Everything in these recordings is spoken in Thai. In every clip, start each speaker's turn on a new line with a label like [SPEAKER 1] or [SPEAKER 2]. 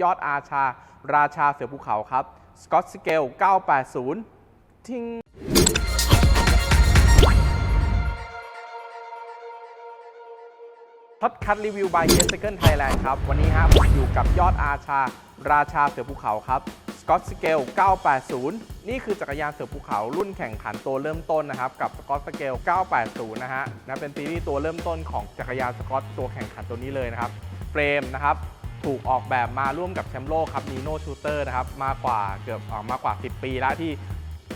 [SPEAKER 1] ยอดอาชา ราชาเสือภูเขาครับสกอตสเกล 980 ทิ้ง ท็อตคัทรีวิว by Yes Cycle Thailand ครับ วันนี้ฮะผมอยู่กับยอดอาชา ราชาเสือภูเขาครับ Scott Scale 980 นี่คือจักรยานเสือภูเขารุ่นแข่งขันตัวเริ่มต้นนะครับ กับ Scott Scale 980 นะฮะนะเป็นซีรีส์ตัวเริ่มต้นของจักรยานสกอตตัวแข่งขันตัวนี้เลยนะครับ เฟรมนะครับ ถูกออกแบบมาร่วมกับแชมป์โลกครับนีโนชูเตอร์นะครับมากกว่าเกือบอมากกว่า 10 ปีแล้วที่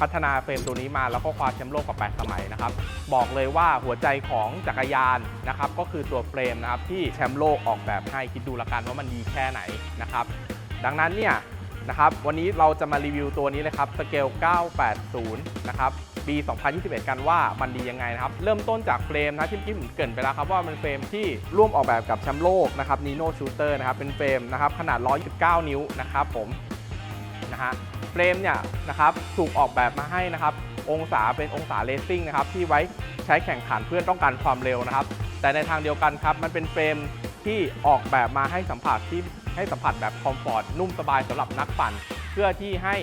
[SPEAKER 1] พัฒนาเฟรมตัวนี้มาแล้วก็คว้าแชมป์โลกกว่า8สมัยนะครับ บอกเลยว่าหัวใจของจักรยานนะครับ ก็คือตัวเฟรมนะครับที่แชมป์โลกออกแบบให้คิดดูละกันว่ามันดีแค่ไหนนะครับ ดังนั้นเนี่ย นะครับ วันนี้เราจะมารีวิวตัวนี้เลยครับสเกล 980 นะครับ ปี 2021 กันว่ามันดียังไงนะครับ เริ่มต้นจากเฟรมนะที่เมื่อกี้ผมเกรินไปแล้วครับว่ามันเฟรมที่ร่วมออกแบบกับแชมป์โลกนะครับ Nino Shooter นะครับ เป็นเฟรมนะครับขนาด 129 นิ้วนะครับผม นะฮะ เฟรมเนี่ยนะครับถูกออกแบบมาให้นะครับ องศาเป็นองศาเลสซิ่งนะครับที่ไว้ใช้แข่งขันเพื่อต้องการความเร็วนะครับ แต่ในทางเดียวกันครับมันเป็นเฟรม ที่ออกแบบมาให้สัมผัสที่ให้สัมผัสแบบคอมฟอร์ตนุ่มสบายสำหรับนักปั่น เพื่อที่ให้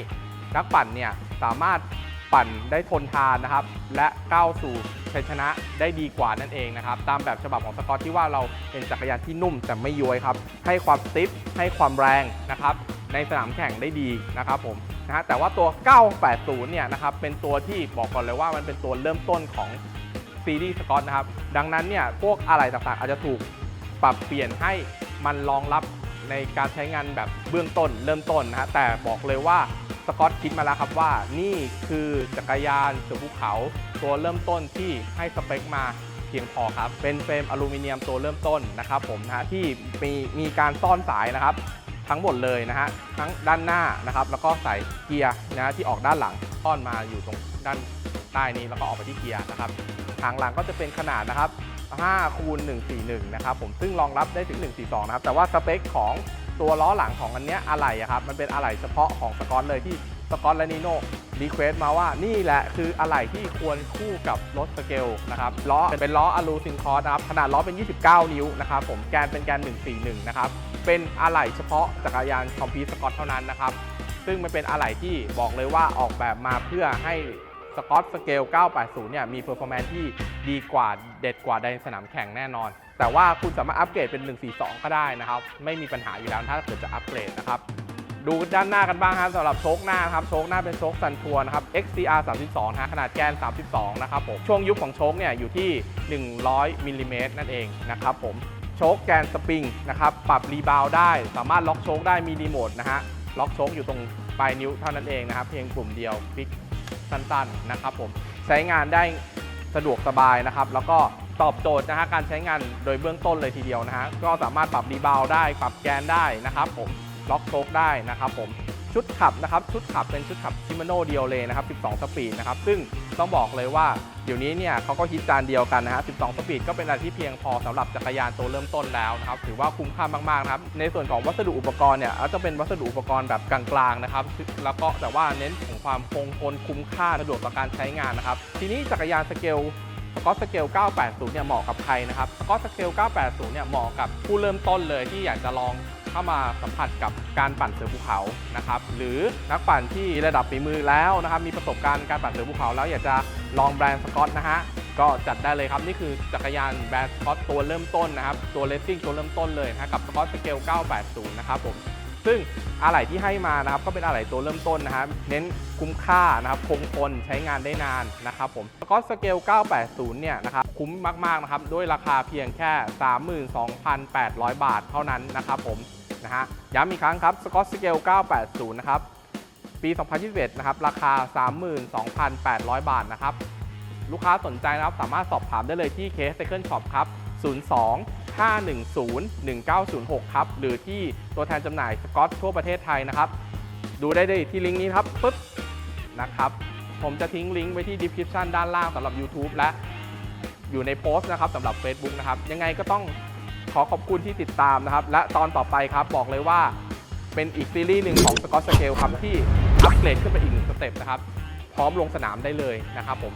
[SPEAKER 1] นักปั่นเนี่ยสามารถปั่นได้ทนทานนะครับ และก้าวสู่ชัยชนะได้ดีกว่านั่นเองนะครับ ตามแบบฉบับของสกอตที่ว่าเราเป็นจักรยานที่นุ่มแต่ไม่ย้วยครับ ให้ความสติฟให้ความแรงนะครับ ในสนามแข่งได้ดีนะครับผมนะฮะแต่ว่าตัว 980 เนี่ยนะครับเป็นตัวที่บอกก่อนเลยว่ามันเป็นตัวเริ่มต้นของซีรีส์สกอตนะครับ ดังนั้นเนี่ยพวกอะไรต่างๆ อาจจะถูก ปรับเปลี่ยนให้มันรองรับในการใช้งานแบบเบื้องต้นเริ่มต้นนะฮะแต่บอกเลยว่าสกอตคิดมาแล้วครับว่านี่คือจักรยานเสือภูเขาตัวเริ่มต้นที่ให้สเปคมาเพียงพอครับ เป็นเฟรมอลูมิเนียมตัวเริ่มต้นนะครับผมนะฮะที่มีมีการซ่อนสายนะครับ ทั้งหมดเลยนะฮะทั้งด้านหน้านะครับ แล้วก็ใส่เกียร์นะฮะที่ออกด้านหลังซ่อนมาอยู่ตรงด้าน ใต้นี้แล้วก็ออกไปที่เกียร์นะครับทางหลังก็จะเป็นขนาดนะครับ5คูณ141 นะครับผมซึ่งรองรับได้ถึง 142 นะครับ แต่ว่าสเปคของตัวล้อหลังของอันเนี้ยอะไหล่อะครับ มันเป็นอะไหล่เฉพาะของสกอตเลยที่สกอตและนิโน่รีเควสมาว่านี่แหละคืออะไหล่ที่ควรคู่กับรถสเกลนะครับล้อเป็นล้ออะลูซินคอร์สนะครับ ขนาดล้อเป็น 29 นิ้วนะครับผมแกนเป็นแกน 141 นะครับ เป็นอะไหล่เฉพาะจักรยานคอมพีสกอตเท่านั้นนะครับซึ่งมันเป็นอะไหล่ที่บอกเลยว่าออกแบบมาเพื่อให้ สกอตสเกล 980 เนี่ย มีเพอร์ฟอร์แมนซ์ที่ดีกว่าเด็ดกว่าในสนามแข่งแน่นอน แต่ว่าคุณสามารถอัปเกรดเป็น 142 ก็ได้นะครับ ไม่มีปัญหาอยู่แล้วถ้าเกิดจะอัปเกรดนะครับ ดูด้านหน้ากันบ้างครับสำหรับโชคหน้าครับโชคหน้าเป็นโชคซันทัวร์นะครับ XCR 32นะฮะขนาดแกน 32 นะครับผม ช่วงยุบของโชคเนี่ยอยู่ที่ 100มิลลิเมตรนั่นเองนะครับผม โชคแกนสปริงนะครับ ปรับรีบาวได้ สามารถล็อกโชคได้มีรีโมทนะฮะ ล็อกโชคอยู่ตรงปลายนิ้วเท่านั้นเองนะครับ เพียงกลุ่มเดียวคลิก สั้นๆนะครับผมใช้งานได้สะดวกสบายนะครับ แล้วก็ตอบโจทย์นะฮะการใช้งานโดยเบื้องต้นเลยทีเดียวนะฮะก็สามารถปรับรีบาวได้ ปรับแกนได้นะครับผมล็อกโชคได้นะครับผม ชุดขับนะครับชุดขับเป็นชุดขับชิมาโนเดียวเลยนะครับ 12 สปีดนะครับซึ่งต้องบอกเลยว่าเดี๋ยวนี้เนี่ยเขาก็ฮิตจานเดียวกันนะฮะ 12 สปีดก็เป็นอะไรที่เพียงพอสำหรับจักรยานตัวเริ่มต้นแล้วนะครับถือว่าคุ้มค่ามากๆนะครับในส่วนของวัสดุอุปกรณ์เนี่ยก็จะเป็นวัสดุอุปกรณ์แบบกลางๆนะครับแล้วก็แต่ว่าเน้นของความคงทนคุ้มค่าสะดวกต่อการใช้งานนะครับทีนี้จักรยานสเกลสกอตสเกล 980 เนี่ยเหมาะกับใครนะครับ สกอตสเกล 980 เนี่ยเหมาะกับผู้เริ่มต้นเลยที่อยากจะลอง เข้ามาสัมผัสกับการปั่นเสือภูเขานะครับหรือนักปั่นที่ระดับฝีมือแล้วนะครับมีประสบการณ์การปั่นเสือภูเขา แล้วอยากจะลองแบรนด์สกอตนะฮะก็จัดได้เลยครับ นี่คือจักรยานแบรนด์สกอตตัวเริ่มต้นนะครับ ตัวเลสซิ่งตัวเริ่มต้นเลยนะฮะกับสกอตสเกล 980 นะครับผมซึ่งอะไหล่ที่ให้มานะครับก็เป็นอะไหล่ตัวเริ่มต้นนะครับ เน้นคุ้มค่านะครับคงทนใช้งานได้นานนะครับผมสกอตสเกล 980 เนี่ยนะครับคุ้มมาก ๆ นะครับ ด้วยราคาเพียงแค่ 32,800 บาทเท่านั้นนะครับผม นะฮะ ย้ำอีกครั้งครับสกอตสเกล980 นะครับ ปี 2021 นะครับ ราคา 32,800 บาทนะครับ ลูกค้าสนใจนะครับ สามารถสอบถามได้เลยที่ Case Cycle Shop ครับ 02 510 1906 ครับ หรือที่ตัวแทนจำหน่ายสกอตทั่วประเทศไทยนะครับ ดูได้เลยที่ลิงก์นี้ครับปึ๊บนะครับ ผมจะทิ้งลิงก์ไว้ที่ description ด้านล่างสำหรับ YouTube และอยู่ในโพสต์นะครับสำหรับ Facebook นะครับ ยังไงก็ต้อง ขอขอบคุณที่ติดตามนะครับ และตอนต่อไปครับบอกเลยว่าเป็นอีกซีรีส์หนึ่งของสกอตสเกลครับที่อัปเกรดขึ้นไปอีกหนึ่งสเต็ปนะครับ พร้อมลงสนามได้เลยนะครับผม